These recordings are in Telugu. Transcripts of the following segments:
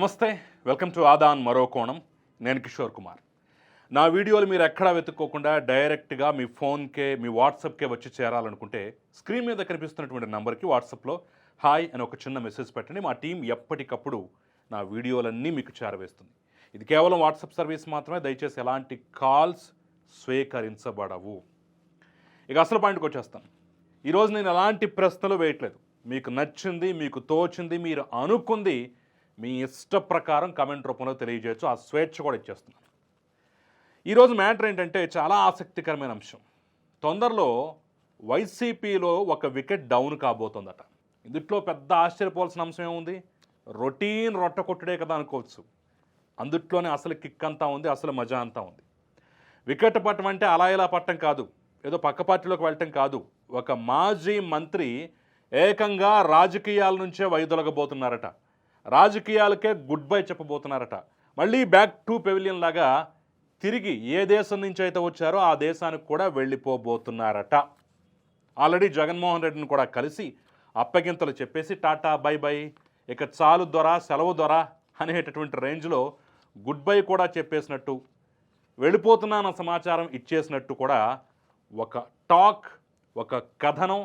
నమస్తే వెల్కమ్ టు ఆదాన్ మరో కోణం. నేను కిషోర్ కుమార్. నా వీడియోలు మీరు ఎక్కడా వెతుక్కోకుండా డైరెక్ట్గా మీ ఫోన్కే మీ వాట్సాప్కే వచ్చి చేరాలనుకుంటే స్క్రీన్ మీద కనిపిస్తున్నటువంటి నంబర్కి వాట్సాప్లో హాయ్ అని ఒక చిన్న మెసేజ్ పెట్టండి. మా టీం ఎప్పటికప్పుడు నా వీడియోలన్నీ మీకు చేరవేస్తుంది. ఇది కేవలం వాట్సాప్ సర్వీస్ మాత్రమే. దయచేసి ఎలాంటి కాల్స్ స్వీకరించబడవు. ఇక అసలు పాయింట్కి వచ్చేస్తాను. ఈరోజు నేను ఎలాంటి ప్రశ్నలు వేయట్లేదు. మీకు నచ్చింది మీకు తోచింది మీరు అనుకుంది మీ ఇష్ట ప్రకారం కమెంట్ రూపంలో తెలియజేయచ్చు. ఆ స్వేచ్ఛ కూడా ఇచ్చేస్తున్నాను. ఈరోజు మ్యాటర్ ఏంటంటే చాలా ఆసక్తికరమైన అంశం. తొందరలో వైసీపీలో ఒక వికెట్ డౌన్ కాబోతోందట. ఇందుట్లో పెద్ద ఆశ్చర్యపోవాల్సిన అంశం ఏముంది? రొటీన్ రొట్ట కొట్టుడే కదా అనుకోవచ్చు. అందుట్లోనే అసలు కిక్ అంతా ఉంది అసలు మజా అంతా ఉంది. వికెట్ పట్టం అంటే అలా ఇలా పట్టం కాదు. ఏదో పక్క పార్టీలోకి వెళ్ళటం కాదు. ఒక మాజీ మంత్రి ఏకంగా రాజకీయాల నుంచే వైదొలగబోతున్నారట. రాజకీయాలకే గుడ్ బై చెప్పబోతున్నారట. మళ్ళీ బ్యాక్ టు పెవిలియన్ లాగా తిరిగి ఏ దేశం నుంచి అయితే వచ్చారో ఆ దేశానికి కూడా వెళ్ళిపోబోతున్నారట. ఆల్రెడీ జగన్మోహన్ రెడ్డిని కూడా కలిసి అప్పగింతలు చెప్పేసి టాటా బై బై ఇక చాలు దొర సెలవు దొర అనేటటువంటి రేంజ్లో గుడ్ బై కూడా చెప్పేసినట్టు వెళ్ళిపోతున్నాన సమాచారం ఇచ్చేసినట్టు కూడా ఒక టాక్ ఒక కథనం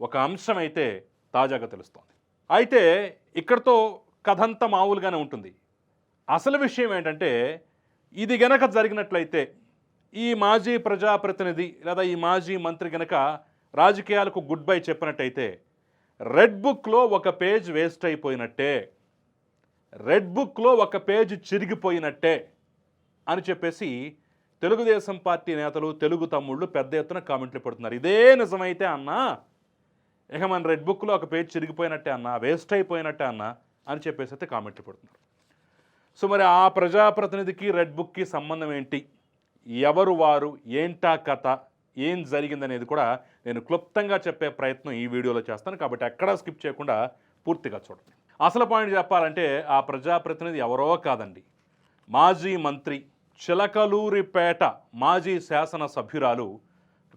ఒక అంశం అయితే తాజాగా తెలుస్తోంది. అయితే ఇక్కడితో కథంతా మామూలుగానే ఉంటుంది. అసలు విషయం ఏంటంటే ఇది గనక జరిగినట్లయితే ఈ మాజీ ప్రజాప్రతినిధి లేదా ఈ మాజీ మంత్రి గనక రాజకీయాలకు గుడ్ బై చెప్పినట్టయితే రెడ్ బుక్లో ఒక పేజ్ వేస్ట్ అయిపోయినట్టే రెడ్ బుక్లో ఒక పేజ్ చిరిగిపోయినట్టే అని చెప్పేసి తెలుగుదేశం పార్టీ నేతలు తెలుగు తమ్ముళ్ళు పెద్ద ఎత్తున కామెంట్లు పెడుతున్నారు. ఇదే నిజమైతే అన్నా ఇక మన రెడ్ బుక్లో ఒక పేజ్ చిరిగిపోయినట్టే అన్నా వేస్ట్ అయిపోయినట్టే అన్నా అని చెప్పేసి అయితే కామెంట్లు పెడుతున్నారు. సో మరి ఆ ప్రజాప్రతినిధికి రెడ్ బుక్కి సంబంధం ఏంటి? ఎవరు వారు? ఏంటా కథ? ఏం జరిగిందనేది కూడా నేను క్లుప్తంగా చెప్పే ప్రయత్నం ఈ వీడియోలో చేస్తాను. కాబట్టి ఎక్కడా స్కిప్ చేయకుండా పూర్తిగా చూడండి. అసలు పాయింట్ చెప్పాలంటే ఆ ప్రజాప్రతినిధి ఎవరో కాదండి. మాజీ మంత్రి చిలకలూరిపేట మాజీ శాసన సభ్యురాలు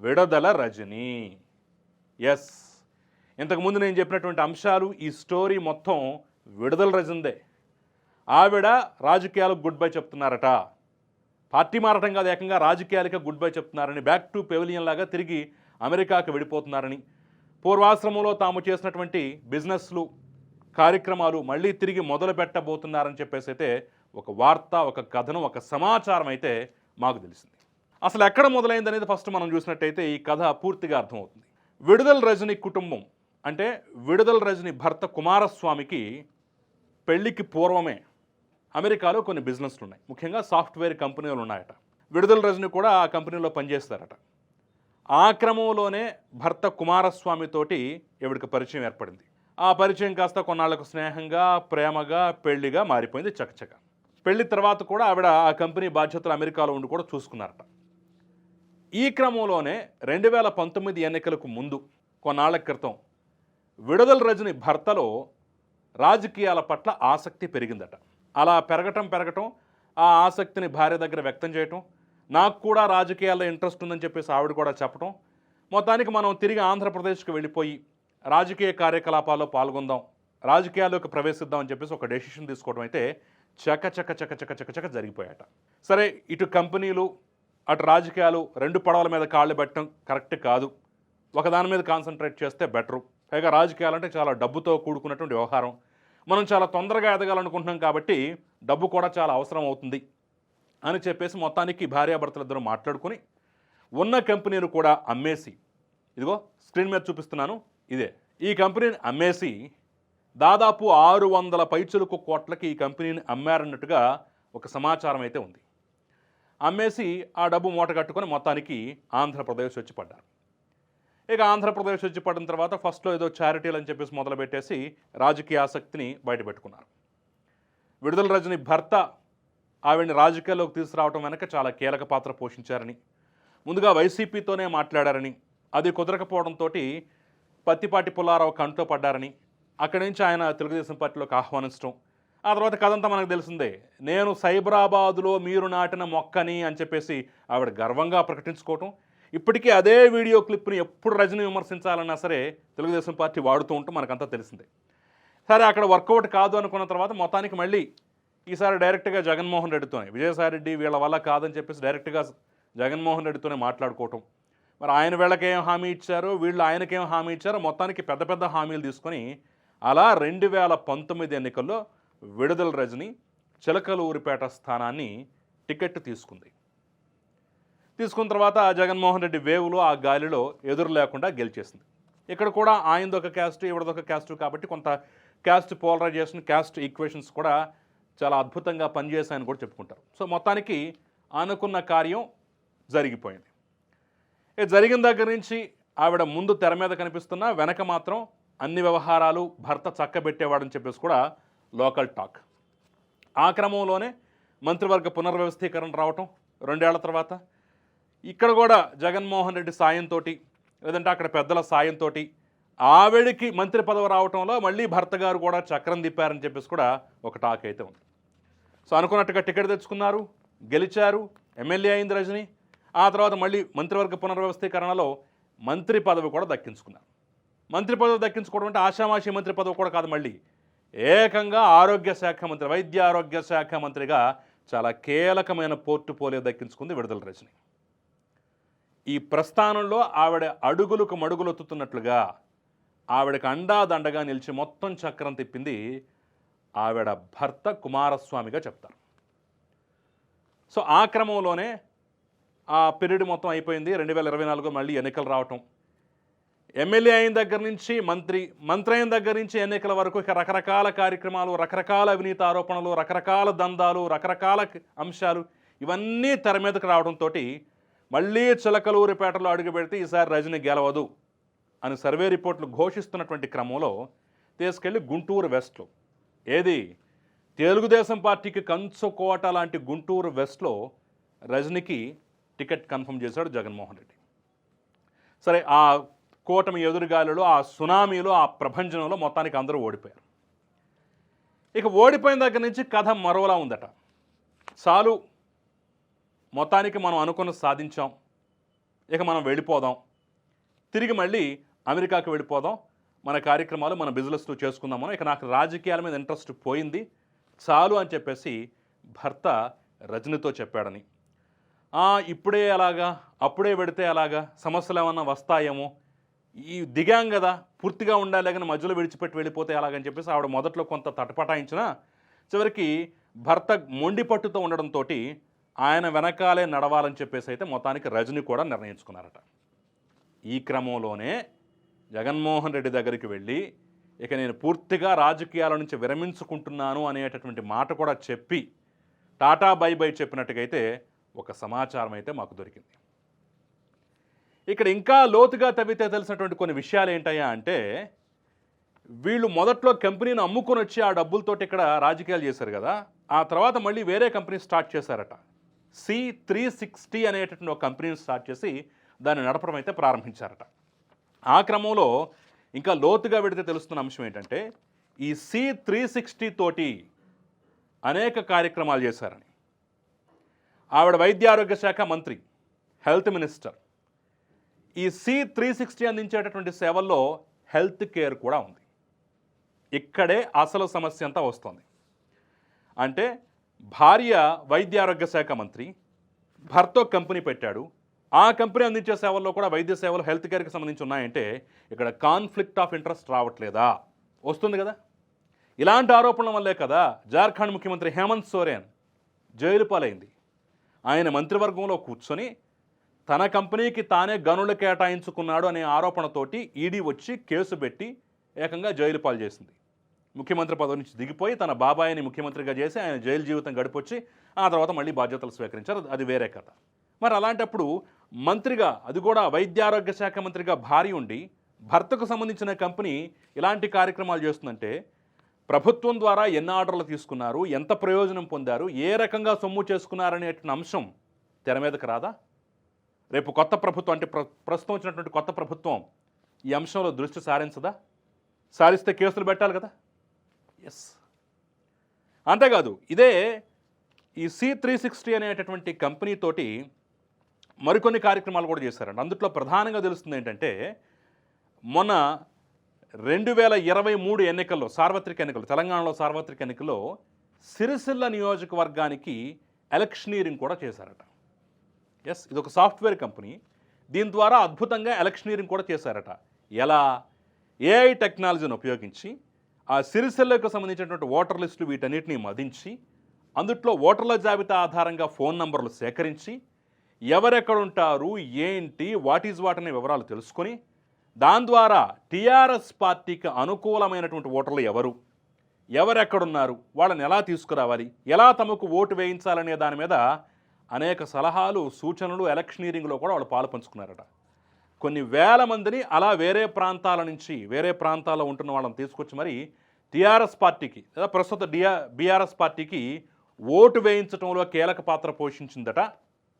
విడదల రజని. ఎస్ ఇంతకుముందు నేను చెప్పినటువంటి అంశాలు ఈ స్టోరీ మొత్తం విడుదల రజిందే. ఆవిడ రాజకీయాలకు గుడ్ బై చెప్తున్నారట. పార్టీ మారటం కాదు ఏకంగా రాజకీయాలకే గుడ్ బై చెప్తున్నారని బ్యాక్ టు పెవిలియన్ లాగా తిరిగి అమెరికాకు వెళ్ళిపోతున్నారని. పూర్వాశ్రమంలో తాము చేసినటువంటి బిజినెస్లు కార్యక్రమాలు మళ్ళీ తిరిగి మొదలు పెట్టబోతున్నారని చెప్పేసి అయితే ఒక వార్త ఒక కథనం ఒక సమాచారం అయితే మాకు తెలిసింది. అసలు ఎక్కడ మొదలైంది అనేది ఫస్ట్ మనం చూసినట్టయితే ఈ కథ పూర్తిగా అర్థమవుతుంది. విడుదల రజని కుటుంబం అంటే విడుదల రజని భర్త కుమారస్వామికి పెళ్ళికి పూర్వమే అమెరికాలో కొన్ని బిజినెస్లు ఉన్నాయి ముఖ్యంగా సాఫ్ట్వేర్ కంపెనీలు ఉన్నాయట విడుదల రజని కూడా ఆ కంపెనీలో పనిచేస్తారట. ఆ క్రమంలోనే భర్త కుమారస్వామితోటి ఈవిడికి పరిచయం ఏర్పడింది. ఆ పరిచయం కాస్త కొన్నాళ్ళకు స్నేహంగా ప్రేమగా పెళ్ళిగా మారిపోయింది చకచక. పెళ్ళి తర్వాత కూడా ఆవిడ ఆ కంపెనీ బాధ్యతలు అమెరికాలో ఉండి కూడా చూసుకున్నారట. ఈ క్రమంలోనే రెండు వేల పంతొమ్మిది ఎన్నికలకు ముందు కొన్నాళ్ళ క్రితం విడుదల రజని భర్తలో రాజకీయాల పట్ల ఆసక్తి పెరిగిందట. అలా పెరగటం పెరగటం ఆ ఆసక్తిని భార్య దగ్గర వ్యక్తం చేయటం నాకు కూడా రాజకీయాల్లో ఇంట్రెస్ట్ ఉందని చెప్పేసి ఆవిడ కూడా చెప్పటం మొత్తానికి మనం తిరిగి ఆంధ్రప్రదేశ్కి వెళ్ళిపోయి రాజకీయ కార్యకలాపాల్లో పాల్గొందాం రాజకీయాల్లోకి ప్రవేశిద్దాం అని చెప్పేసి ఒక డెసిషన్ తీసుకోవడం అయితే చక చక చక చక చక చక జరిగిపోయాట సరే ఇటు కంపెనీలు అటు రాజకీయాలు రెండు పడవల మీద కాళ్ళు పెట్టడం కరెక్ట్ కాదు. ఒకదాని మీద కాన్సన్ట్రేట్ చేస్తే బెటరు. పైగా రాజకీయాలు అంటే చాలా డబ్బుతో కూడుకున్నటువంటి వ్యవహారం. మనం చాలా తొందరగా ఎదగాలనుకుంటున్నాం కాబట్టి డబ్బు కూడా చాలా అవసరం అవుతుంది అని చెప్పేసి మొత్తానికి భార్యాభర్తలిద్దరూ మాట్లాడుకుని ఉన్న కంపెనీని కూడా అమ్మేసి ఇదిగో స్క్రీన్ మీద చూపిస్తున్నాను ఇదే. ఈ కంపెనీని అమ్మేసి దాదాపు ఆరు వందల పైచులకు కోట్లకి ఈ కంపెనీని అమ్మారన్నట్టుగా ఒక సమాచారం అయితే ఉంది. అమ్మేసి ఆ డబ్బు మూట కట్టుకొని మొత్తానికి ఆంధ్రప్రదేశ్ వచ్చి పడ్డారు. ఇక ఆంధ్రప్రదేశ్ వచ్చి పడిన తర్వాత ఫస్ట్లో ఏదో చారిటీలు అని చెప్పేసి మొదలుపెట్టేసి రాజకీయ ఆసక్తిని బయటపెట్టుకున్నారు. విడుదల రజని భర్త ఆవిడని రాజకీయాల్లోకి తీసుకురావడం వెనక చాలా కీలక పాత్ర పోషించారని ముందుగా వైసీపీతోనే మాట్లాడారని అది కుదరకపోవడంతో పత్తిపాటి పుల్లారావు కంట్లో పడ్డారని అక్కడి నుంచి ఆయన తెలుగుదేశం పార్టీలోకి ఆహ్వానించడం ఆ తర్వాత కథంతా మనకు తెలిసిందే. నేను సైబరాబాదులో మీరు నాటిన మొక్కని అని చెప్పేసి ఆవిడ గర్వంగా ప్రకటించుకోవటం ఇప్పటికీ అదే వీడియో క్లిప్ని ఎప్పుడు రజని విమర్శించాలన్నా సరే తెలుగుదేశం పార్టీ వాడుతూ ఉంటూ మనకంతా తెలిసిందే. సరే అక్కడ వర్కౌట్ కాదు అనుకున్న తర్వాత మొత్తానికి మళ్ళీ ఈసారి డైరెక్ట్గా జగన్మోహన్ రెడ్డితోనే విజయసాయి రెడ్డి వీళ్ళ వల్ల కాదని చెప్పేసి డైరెక్ట్గా జగన్మోహన్ రెడ్డితోనే మాట్లాడుకోవటం. మరి ఆయన వీళ్ళకేం హామీ ఇచ్చారు వీళ్ళు ఆయనకేం హామీ ఇచ్చారో మొత్తానికి పెద్ద పెద్ద హామీలు తీసుకొని అలా రెండు వేల పంతొమ్మిది ఎన్నికల్లో విడుదల రజని చిలకలూరిపేట స్థానాన్ని టికెట్ తీసుకుంది. తీసుకున్న తర్వాత జగన్మోహన్ రెడ్డి వేవులో ఆ గాలిలో ఎదురు లేకుండా గెలిచేసింది. ఇక్కడ కూడా ఆయనదొక క్యాస్ట్ ఇవిడదొక క్యాస్ట్ కాబట్టి కొంత క్యాస్ట్ పోలరైజేషన్ క్యాస్ట్ ఈక్వేషన్స్ కూడా చాలా అద్భుతంగా పనిచేశాయని కూడా చెప్పుకుంటారు. సో మొత్తానికి అనుకున్న కార్యం జరిగిపోయింది. ఇది జరిగిన దగ్గర నుంచి ఆవిడ ముందు తెర మీద కనిపిస్తున్నా వెనక మాత్రం అన్ని వ్యవహారాలు భర్త చక్కబెట్టేవాడని చెప్పేసి కూడా లోకల్ టాక్. ఆ క్రమంలోనే మంత్రివర్గ పునర్వ్యవస్థీకరణ రావటం రెండేళ్ళ తర్వాత ఇక్కడ కూడా జగన్మోహన్ రెడ్డి సాయంతో లేదంటే అక్కడ పెద్దల సాయంతో ఆవిడికి మంత్రి పదవి రావటంలో మళ్ళీ భర్త గారు కూడా చక్రం తిప్పారని చెప్పేసి కూడా ఒక టాక్ అయితే ఉంది. సో అనుకున్నట్టుగా టికెట్ తెచ్చుకున్నారు గెలిచారు ఎమ్మెల్యే అయింది రజని. ఆ తర్వాత మళ్ళీ మంత్రివర్గ పునర్వ్యవస్థీకరణలో మంత్రి పదవి కూడా దక్కించుకున్నారు. మంత్రి పదవి దక్కించుకోవడం అంటే ఆషామాషి మంత్రి పదవి కూడా కాదు మళ్ళీ. ఏకంగా ఆరోగ్య శాఖ మంత్రి వైద్య ఆరోగ్య శాఖ మంత్రిగా చాలా కీలకమైన పోర్టుపోలియో దక్కించుకుంది విడుదల రజని. ఈ ప్రస్థానంలో ఆవిడ అడుగులకు మడుగులొత్తుతున్నట్లుగా ఆవిడకి అండాదండగా నిలిచి మొత్తం చక్రం తిప్పింది ఆవిడ భర్త కుమారస్వామిగా చెప్తారు. సో ఆ క్రమంలోనే ఆ పీరియడ్ మొత్తం అయిపోయింది. రెండు వేల ఇరవై నాలుగు మళ్ళీ ఎన్నికలు రావటం. ఎమ్మెల్యే అయిన దగ్గర నుంచి మంత్రి మంత్రి అయిన దగ్గర నుంచి ఎన్నికల వరకు ఇక రకరకాల కార్యక్రమాలు రకరకాల అవినీతి ఆరోపణలు రకరకాల దందాలు రకరకాల అంశాలు ఇవన్నీ తెర మీదకు రావడంతో మళ్ళీ చిలకలూరిపేటలో అడుగు పెడితే ఈసారి రజని గెలవదు అని సర్వే రిపోర్ట్లు ఘోషిస్తున్నటువంటి క్రమంలో తీసుకెళ్ళి గుంటూరు వెస్ట్లో. ఏది? తెలుగుదేశం పార్టీకి కంచుకోట లాంటి గుంటూరు వెస్ట్లో రజనికి టికెట్ కన్ఫర్మ్ చేశాడు జగన్మోహన్ రెడ్డి. సరే ఆ కూటమి ఎదురుగాలిలో ఆ సునామీలో ఆ ప్రభంజనంలో మొత్తానికి అందరూ ఓడిపోయారు. ఇక ఓడిపోయిన దగ్గర నుంచి కథ మరోలా ఉందట. చాలు మొత్తానికి మనం అనుకున్న సాధించాం. ఇక మనం వెళ్ళిపోదాం. తిరిగి మళ్ళీ అమెరికాకి వెళ్ళిపోదాం. మన కార్యక్రమాలు మన బిజినెస్లు చేసుకుందామని ఇక నాకు రాజకీయాల మీద ఇంట్రెస్ట్ పోయింది. చాలు అని చెప్పేసి భర్త రజనితో చెప్పాడని. ఇప్పుడే అలాగా అప్పుడే పెడితే అలాగా సమస్యలు ఏమన్నా వస్తాయేమో. ఈ దిగాం కదా పూర్తిగా ఉండాలి కానీ మధ్యలో విడిచిపెట్టి వెళ్ళిపోతే అలాగని చెప్పేసి ఆవిడ మొదట్లో కొంత తటపటాయించిన చివరికి భర్త మొండి పట్టుతో ఉండడంతో ఆయన వెనకాలే నడవాలని చెప్పేసి అయితే మొత్తానికి రజని కూడా నిర్ణయించుకున్నారట. ఈ క్రమంలోనే జగన్మోహన్ రెడ్డి దగ్గరికి వెళ్ళి ఇక నేను పూర్తిగా రాజకీయాల నుంచి విరమించుకుంటున్నాను అనేటటువంటి మాట కూడా చెప్పి టాటా బై బై చెప్పినట్టుగైతే ఒక సమాచారం అయితే మాకు దొరికింది. ఇక్కడ ఇంకా లోతుగా తవ్వితే తెలిసినటువంటి కొన్ని విషయాలు ఏంటయ్యా అంటే వీళ్ళు మొదట్లో కంపెనీని అమ్ముకొని వచ్చి ఆ డబ్బులతోటి ఇక్కడ రాజకీయాలు చేశారు కదా ఆ తర్వాత మళ్ళీ వేరే కంపెనీ స్టార్ట్ చేశారట. సి త్రీ సిక్స్టీ అనేటటువంటి ఒక కంపెనీని స్టార్ట్ చేసి దాన్ని నడపడం అయితే ప్రారంభించారట. ఆ క్రమంలో ఇంకా లోతుగా పెడితే తెలుస్తున్న అంశం ఏంటంటే ఈ సి త్రీ సిక్స్టీ తోటి అనేక కార్యక్రమాలు చేశారని. ఆవిడ వైద్య ఆరోగ్య శాఖ మంత్రి హెల్త్ మినిస్టర్. ఈ సి త్రీ సిక్స్టీ అందించేటటువంటి సేవల్లో హెల్త్ కేర్ కూడా ఉంది. ఇక్కడే అసలు సమస్య అంతా వస్తుంది. అంటే భార్య వైద్య ఆరోగ్య శాఖ మంత్రి భర్త కంపెనీ పెట్టాడు. ఆ కంపెనీ అందించే సేవల్లో కూడా వైద్య సేవలు హెల్త్ కేర్కి సంబంధించి ఉన్నాయంటే ఇక్కడ కాన్ఫ్లిక్ట్ ఆఫ్ ఇంట్రెస్ట్ రావట్లేదా? వస్తుంది కదా? ఇలాంటి ఆరోపణల వల్లే కదా జార్ఖండ్ ముఖ్యమంత్రి హేమంత్ సోరెన్ జైలు పాలైంది. ఆయన మంత్రివర్గంలో కూర్చొని తన కంపెనీకి తానే గనులు కేటాయించుకున్నాడు అనే ఆరోపణతోటి ఈడీ వచ్చి కేసు పెట్టి ఏకంగా జైలు పాలు చేసింది. ముఖ్యమంత్రి పదవి నుంచి దిగిపోయి తన బాబాయిని ముఖ్యమంత్రిగా చేసి ఆయన జైలు జీవితం గడిపొచ్చి ఆ తర్వాత మళ్ళీ బాధ్యతలు స్వీకరించారు. అది వేరే కథ. మరి అలాంటప్పుడు మంత్రిగా అది కూడా వైద్య ఆరోగ్య శాఖ మంత్రిగా భారీ ఉండి భర్తకు సంబంధించిన కంపెనీ ఇలాంటి కార్యక్రమాలు చేస్తుందంటే ప్రభుత్వం ద్వారా ఎన్ని ఆర్డర్లు తీసుకున్నారు ఎంత ప్రయోజనం పొందారు ఏ రకంగా సొమ్ము చేసుకున్నారనే అంశం తెర మీదకు రాదా? రేపు కొత్త ప్రభుత్వం అంటే ప్ర ప్రస్తుతం వచ్చినటువంటి కొత్త ప్రభుత్వం ఈ అంశంలో దృష్టి సారించదా? సారిస్తే కేసులు పెట్టాలి కదా? ఎస్ అంతేకాదు ఇదే ఈ సి త్రీ సిక్స్టీ అనేటటువంటి కంపెనీ తోటి మరికొన్ని కార్యక్రమాలు కూడా చేశారండి. అందుట్లో ప్రధానంగా తెలుస్తుంది ఏంటంటే మొన్న రెండు వేల ఇరవై మూడు ఎన్నికల్లో సార్వత్రిక ఎన్నికలు తెలంగాణలో సార్వత్రిక ఎన్నికల్లో సిరిసిల్ల నియోజకవర్గానికి ఎలక్షనీరింగ్ కూడా చేశారట. ఎస్ ఇది ఒక సాఫ్ట్వేర్ కంపెనీ. దీని ద్వారా అద్భుతంగా ఎలక్షనీరింగ్ కూడా చేశారట. ఎలా? ఏఐ టెక్నాలజీని ఉపయోగించి ఆ సిరిసిల్లకు సంబంధించినటువంటి ఓటర్ లిస్టు వీటన్నిటిని మదించి అందుట్లో ఓటర్ల జాబితా ఆధారంగా ఫోన్ నంబర్లు సేకరించి ఎవరెక్కడ ఉంటారు ఏంటి వాట్ ఈజ్ వాట్ అనే వివరాలు తెలుసుకొని దాని ద్వారా టీఆర్ఎస్ పార్టీకి అనుకూలమైనటువంటి ఓటర్లు ఎవరు ఎవరెక్కడున్నారు వాళ్ళని ఎలా తీసుకురావాలి ఎలా తమకు ఓటు వేయించాలనే దాని మీద అనేక సలహాలు సూచనలు ఎలక్షనీరింగ్లో కూడా వాళ్ళు పాలు పంచుకున్నారట. కొన్ని వేల మందిని అలా వేరే ప్రాంతాల నుంచి వేరే ప్రాంతాల్లో ఉంటున్న వాళ్ళని తీసుకొచ్చి మరి టీఆర్ఎస్ పార్టీకి లేదా ప్రస్తుత డిఆర్ బీఆర్ఎస్ పార్టీకి ఓటు వేయించడంలో కీలక పాత్ర పోషించిందట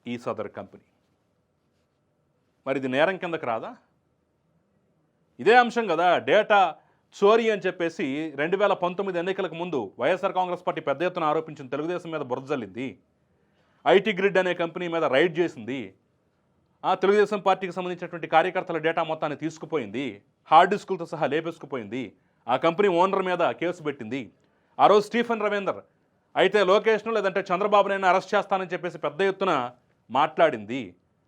ఈ సదర్ కంపెనీ. మరి ఇది నేరం కిందకు రాదా? ఇదే అంశం కదా డేటా చోరీ అని చెప్పేసి రెండు వేల పంతొమ్మిది ఎన్నికలకు ముందు వైఎస్ఆర్ కాంగ్రెస్ పార్టీ పెద్ద ఎత్తున ఆరోపించిన తెలుగుదేశం మీద బురదజల్లింది ఐటీ గ్రిడ్ అనే కంపెనీ మీద రైడ్ చేసింది. ఆ తెలుగుదేశం పార్టీకి సంబంధించినటువంటి కార్యకర్తల డేటా మొత్తాన్ని తీసుకుపోయింది. హార్డ్ డిస్కులతో సహా లేపేసుకుపోయింది. ఆ కంపెనీ ఓనర్ మీద కేసు పెట్టింది. ఆ రోజు స్టీఫెన్ రవీందర్ అయితే లోకేష్ను లేదంటే చంద్రబాబునైనా అరెస్ట్ చేస్తానని చెప్పేసి పెద్ద ఎత్తున మాట్లాడింది.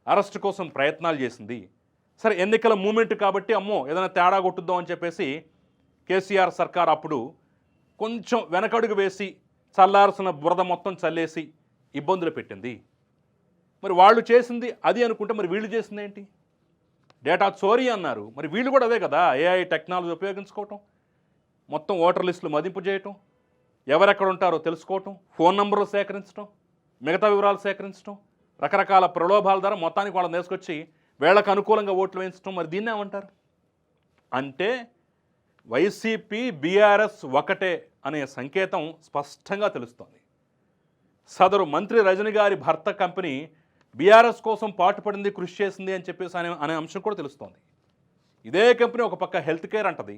అరెస్ట్ కోసం ప్రయత్నాలు చేసింది. సరే ఎన్నికల మూమెంట్ కాబట్టి అమ్మో ఏదైనా తేడా కొట్టుద్దాం అని చెప్పేసి కేసీఆర్ సర్కార్ అప్పుడు కొంచెం వెనకడుగు వేసి చల్లార్సిన బురద మొత్తం చల్లేసి ఇబ్బందులు పెట్టింది. మరి వాళ్ళు చేసింది అది అనుకుంటే మరి వీళ్ళు చేసింది ఏంటి? డేటా చోరీ అన్నారు. మరి వీళ్ళు కూడా అదే కదా ఏఐ టెక్నాలజీ ఉపయోగించుకోవటం. మొత్తం ఓటర్ లిస్టులు మదింపు చేయటం ఎవరెక్కడ ఉంటారో తెలుసుకోవటం ఫోన్ నంబర్లు సేకరించడం మిగతా వివరాలు సేకరించడం రకరకాల ప్రలోభాల ద్వారా మొత్తానికి వాళ్ళని తీసుకొచ్చి వీళ్ళకు అనుకూలంగా ఓట్లు వేయించడం మరి దీన్ని ఏమంటారు? అంటే వైసీపీ బీఆర్ఎస్ ఒకటే అనే సంకేతం స్పష్టంగా తెలుస్తోంది. సదరు మంత్రి రజని గారి భర్త కంపెనీ బీఆర్ఎస్ కోసం పాటుపడింది కృషి చేసింది అని చెప్పేసి అనే అనే అంశం కూడా తెలుస్తోంది. ఇదే కంపెనీ ఒక పక్క హెల్త్ కేర్ అంటది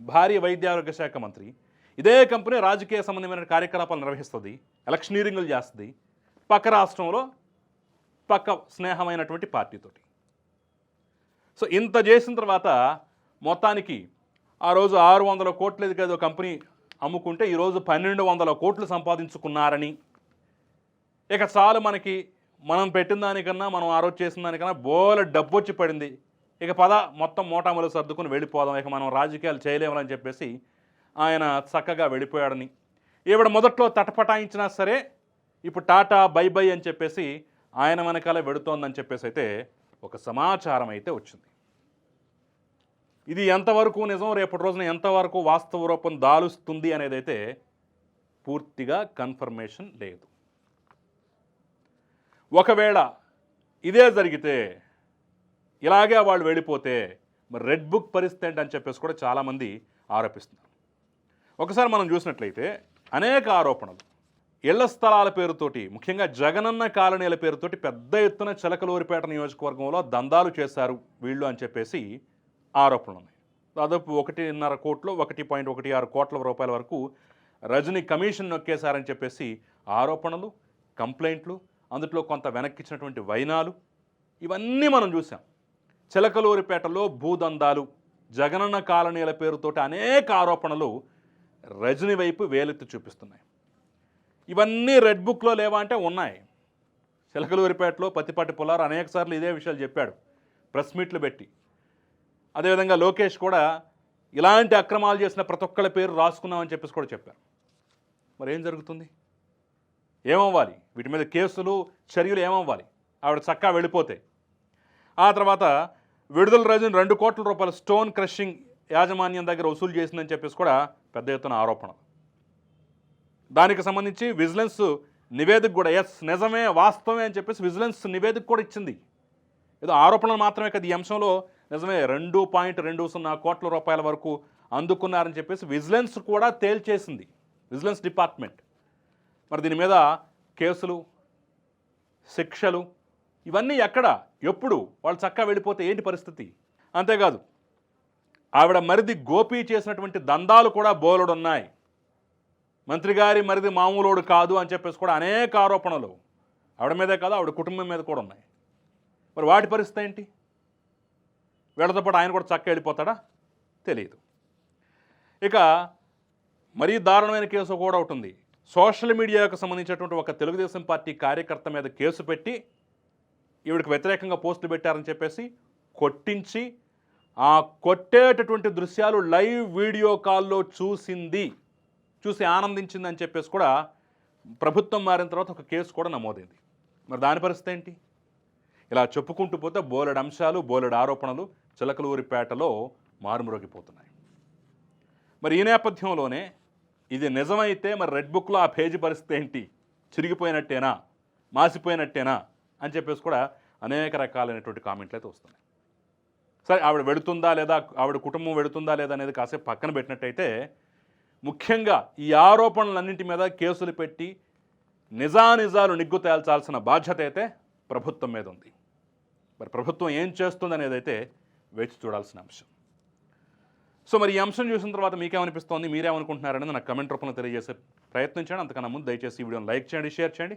భారీ వైద్య ఆరోగ్య శాఖ మంత్రి. ఇదే కంపెనీ రాజకీయ సంబంధమైన కార్యకలాపాలు నిర్వహిస్తుంది ఎలక్షనీరింగ్లు చేస్తుంది. పక్క రాష్ట్రంలో పక్క స్నేహమైనటువంటి పార్టీతోటి సో ఇంత చేసిన తర్వాత మొత్తానికి ఆ రోజు ఆరు వందల కోట్లది కదా కంపెనీ అమ్ముకుంటే ఈరోజు పన్నెండు వందల కోట్లు సంపాదించుకున్నారని. ఇక చాలు మనకి మనం పెట్టిన దానికన్నా మనం ఆ రోజు చేసిన దానికన్నా బోల డబ్బు వచ్చి పడింది. ఇక పద మొత్తం మోటాములు సర్దుకుని వెళ్ళిపోదాం. ఇక మనం రాజకీయాలు చేయలేమని చెప్పేసి ఆయన చక్కగా వెళ్ళిపోయాడని. ఈవిడ మొదట్లో తటపటాయించినా సరే ఇప్పుడు టాటా బై బై అని చెప్పేసి ఆయన వెనకాలే వెడుతోందని చెప్పేసి అయితే ఒక సమాచారం అయితే వచ్చింది. ఇది ఎంతవరకు నిజం? రేపటి రోజున ఎంతవరకు వాస్తవ రూపం దాలుస్తుంది అనేది అయితే పూర్తిగా కన్ఫర్మేషన్ లేదు. ఒకవేళ ఇదే జరిగితే ఇలాగే వాళ్ళు వెళ్ళిపోతే మరి రెడ్ బుక్ పరిస్థితి ఏంటని చెప్పేసి కూడా చాలామంది ఆరోపిస్తున్నారు. ఒకసారి మనం చూసినట్లయితే అనేక ఆరోపణలు. ఇళ్ళ స్థలాల పేరుతోటి ముఖ్యంగా జగనన్న కాలనీల పేరుతోటి పెద్ద ఎత్తున చిలకలూరిపేట నియోజకవర్గంలో దందాలు చేశారు వీళ్ళు అని చెప్పేసి ఆరోపణలు ఉన్నాయి దాదాపు ఒకటిన్నర కోట్లు ఒకటి పాయింట్ ఒకటి ఆరు కోట్ల రూపాయల వరకు రజనీ కమిషన్ నొక్కేశారని చెప్పేసి ఆరోపణలు కంప్లైంట్లు అందులో కొంత వెనక్కిచ్చినటువంటి వైనాలు ఇవన్నీ మనం చూసాం చిలకలూరిపేటలో భూదందాలు జగనన్న కాలనీల పేరుతోటి అనేక ఆరోపణలు రజని వైపు వేలెత్తి చూపిస్తున్నాయి. ఇవన్నీ రెడ్ బుక్లో లేవా అంటే ఉన్నాయి. చిలకలూరిపేటలో పత్తిపాటి పుల్లారు అనేకసార్లు ఇదే విషయాలు చెప్పాడు ప్రెస్ మీట్లు పెట్టి. అదేవిధంగా లోకేష్ కూడా ఇలాంటి అక్రమాలు చేసిన ప్రతి ఒక్కళ్ళ పేరు రాసుకున్నామని చెప్పేసి కూడా చెప్పారు. మరి ఏం జరుగుతుంది? ఏమవ్వాలి? వీటి మీద కేసులు చర్యలు ఏమవ్వాలి? ఆవిడ చక్కా వెళ్ళిపోతే. ఆ తర్వాత విడుదల రాజును రెండు కోట్ల రూపాయల స్టోన్ క్రషింగ్ యాజమాన్యం దగ్గర వసూలు చేసిందని చెప్పేసి కూడా పెద్ద ఎత్తున ఆరోపణ. దానికి సంబంధించి విజిలెన్స్ నివేదిక కూడా ఎస్ నిజమే వాస్తవమే అని చెప్పేసి విజిలెన్స్ నివేదిక కూడా ఇచ్చింది. ఏదో ఆరోపణలు మాత్రమే కదా ఈ అంశంలో. నిజమే రెండు పాయింట్ రెండు సున్నా కోట్ల రూపాయల వరకు అందుకున్నారని చెప్పేసి విజిలెన్స్ కూడా తేల్చేసింది. Vigilance department. మరి దీని మీద కేసులు శిక్షలు ఇవన్నీ ఎక్కడ? ఎప్పుడు? వాళ్ళు చక్కా వెళ్ళిపోతే ఏంటి పరిస్థితి? అంతేకాదు ఆవిడ మరిది గోపి చేసినటువంటి దందాలు కూడా బోలుడు ఉన్నాయి మంత్రి గారి మరిది మామూలోడు కాదు అని చెప్పేసి కూడా అనేక ఆరోపణలు. ఆవిడ మీదే కాదు ఆవిడ కుటుంబం మీద కూడా ఉన్నాయి. మరి వాటి పరిస్థితి ఏంటి? వీళ్ళతో పాటు ఆయన కూడా చక్క వెళ్ళిపోతాడా? తెలియదు ఇక మరీ దారుణమైన కేసు కూడా ఒకటి ఉంది. సోషల్ మీడియాకు సంబంధించినటువంటి ఒక తెలుగుదేశం పార్టీ కార్యకర్త మీద కేసు పెట్టి ఈవిడికి వ్యతిరేకంగా పోస్టులు పెట్టారని చెప్పేసి కొట్టించి ఆ కొట్టేటటువంటి దృశ్యాలు లైవ్ వీడియో కాల్లో చూసింది చూసి ఆనందించింది అని చెప్పేసి కూడా ప్రభుత్వం మారిన తర్వాత ఒక కేసు కూడా నమోదైంది. మరి దాని పరిస్థితి ఏంటి? ఇలా చెప్పుకుంటూ పోతే బోలెడు అంశాలు బోలెడు ఆరోపణలు చిలకలూరిపేటలో మారుమ్రోగిపోతున్నాయి. మరి ఈ నేపథ్యంలోనే ఇది నిజమైతే మరి రెడ్ బుక్లో ఆ పేజీ పరిస్థితి ఏంటి? చిరిగిపోయినట్టేనా? మాసిపోయినట్టేనా? అని చెప్పేసి కూడా అనేక రకాలైనటువంటి కామెంట్లు అయితే వస్తున్నాయి. సరే ఆవిడ వెడుతుందా లేదా ఆవిడ కుటుంబం వెడుతుందా లేదా అనేది కాసేపు పక్కన పెట్టినట్టయితే ముఖ్యంగా ఈ ఆరోపణలన్నింటి మీద కేసులు పెట్టి నిజానిజాలు నిగ్గు తేల్చాల్సిన బాధ్యత అయితే ప్రభుత్వం మీద ఉంది. మరి ప్రభుత్వం ఏం చేస్తుంది అనేది అయితే వేచి చూడాల్సిన అంశం. సో మరి ఈ అంశం చూసిన తర్వాత మీకేమనిపిస్తోంది? మీరేమనుకుంటున్నారనేది నాకు కమెంట్ రూపంలో తెలియజేసే ప్రయత్నం చేయండి. అంతకన్నా ముందు దయచేసి ఈ వీడియోని లైక్ చేయండి షేర్ చేయండి.